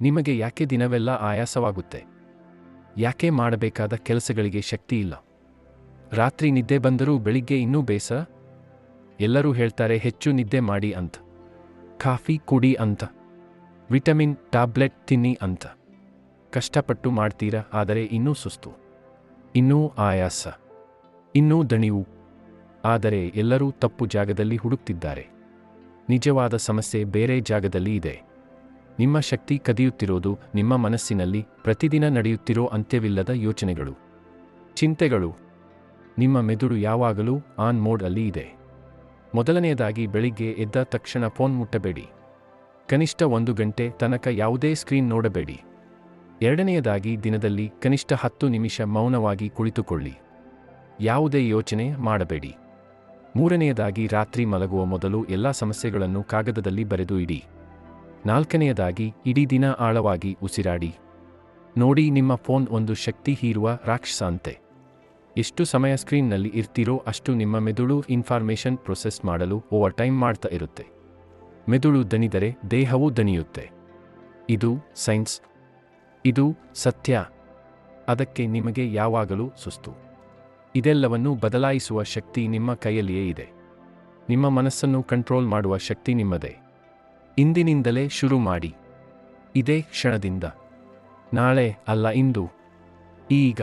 ನಿಮಗೆ ಯಾಕೆ ದಿನವೆಲ್ಲ ಆಯಾಸವಾಗುತ್ತೆ? ಯಾಕೆ ಮಾಡಬೇಕಾದ ಕೆಲಸಗಳಿಗೆ ಶಕ್ತಿ ಇಲ್ಲ? ರಾತ್ರಿ ನಿದ್ದೆ ಬಂದರೂ ಬೆಳಿಗ್ಗೆ ಇನ್ನೂ ಬೇಸ ಎಲ್ಲರೂ ಹೇಳ್ತಾರೆ, ಹೆಚ್ಚು ನಿದ್ದೆ ಮಾಡಿ ಅಂತ. ಕಾಫಿ ಕುಡಿ ಅಂತ. ವಿಟಮಿನ್, ಟ್ಯಾಬ್ಲೆಟ್ ತಿನ್ನಿ ಅಂತ. ಕಷ್ಟಪಟ್ಟು ಮಾಡ್ತೀರಾ, ಆದರೆ ಇನ್ನೂ ಸುಸ್ತು. ಇನ್ನೂ ಆಯಾಸ. ಇನ್ನೂ ದಣಿವು. ಆದರೆ ಎಲ್ಲರೂ ತಪ್ಪು ಜಾಗದಲ್ಲಿ ಹುಡುಕ್ತಿದ್ದಾರೆ. ನಿಜವಾದ ಸಮಸ್ಯೆ ಬೇರೆ ಜಾಗದಲ್ಲಿ ಇದೆ. ನಿಮ್ಮ ಶಕ್ತಿ ಕದಿಯುತ್ತಿರೋದು ನಿಮ್ಮ ಮನಸ್ಸಿನಲ್ಲಿ ಪ್ರತಿದಿನ ನಡೆಯುತ್ತಿರೋ ಅಂತ್ಯವಿಲ್ಲದ ಯೋಚನೆಗಳು. ಚಿಂತೆಗಳು. ನಿಮ್ಮ ಮೆದುಳು ಯಾವಾಗಲೂ ಆನ್ ಮೋಡ್ ಅಲ್ಲಿ ಇದೆ. ಮೊದಲನೆಯದಾಗಿ ಬೆಳಿಗ್ಗೆ ಎದ್ದ ತಕ್ಷಣ ಫೋನ್ ಮುಟ್ಟಬೇಡಿ. ಕನಿಷ್ಠ ಒಂದು ಗಂಟೆ ತನಕ ಯಾವುದೇ ಸ್ಕ್ರೀನ್ ನೋಡಬೇಡಿ. ಎರಡನೆಯದಾಗಿ ದಿನದಲ್ಲಿ ಕನಿಷ್ಠ ಹತ್ತು ನಿಮಿಷ ಮೌನವಾಗಿ ಕುಳಿತುಕೊಳ್ಳಿ. ಯಾವುದೇ ಯೋಚನೆ ಮಾಡಬೇಡಿ. ಮೂರನೆಯದಾಗಿ ರಾತ್ರಿ ಮಲಗುವ ಮೊದಲು ಎಲ್ಲ ಸಮಸ್ಯೆಗಳನ್ನು ಕಾಗದದಲ್ಲಿ ಬರೆದು ಇಡಿ. ನಾಲ್ಕನೆಯದಾಗಿ, ಇಡೀ ದಿನ ಆಳವಾಗಿ ಉಸಿರಾಡಿ. ನೋಡಿ, ನಿಮ್ಮ ಫೋನ್ ಒಂದು ಶಕ್ತಿ ಹೀರುವ ರಾಕ್ಷಸ ಅಂತೆ ಎಷ್ಟು ಸಮಯ ಸ್ಕ್ರೀನ್ನಲ್ಲಿ ಇರ್ತೀರೋ ಅಷ್ಟು ನಿಮ್ಮ ಮೆದುಳು ಇನ್ಫಾರ್ಮೇಷನ್ ಪ್ರೊಸೆಸ್ ಮಾಡಲು ಓವರ್ ಟೈಮ್ ಮಾಡ್ತಾ ಇರುತ್ತೆ. ಮೆದುಳು ದಣಿದರೆ ದೇಹವೂ ದಣಿಯುತ್ತೆ. ಇದು ಸೈನ್ಸ್. ಇದು ಸತ್ಯ. ಅದಕ್ಕೆ ನಿಮಗೆ ಯಾವಾಗಲೂ ಸುಸ್ತು. ಇದೆಲ್ಲವನ್ನು ಬದಲಾಯಿಸುವ ಶಕ್ತಿ ನಿಮ್ಮ ಕೈಯಲ್ಲಿಯೇ ಇದೆ. ನಿಮ್ಮ ಮನಸ್ಸನ್ನು ಕಂಟ್ರೋಲ್ ಮಾಡುವ ಶಕ್ತಿ ನಿಮ್ಮದೇ. ಇಂದಿನಿಂದಲೇ ಶುರು ಮಾಡಿ. ಇದೇ ಕ್ಷಣದಿಂದ. ನಾಳೆ ಅಲ್ಲ ಇಂದು. ಈಗ.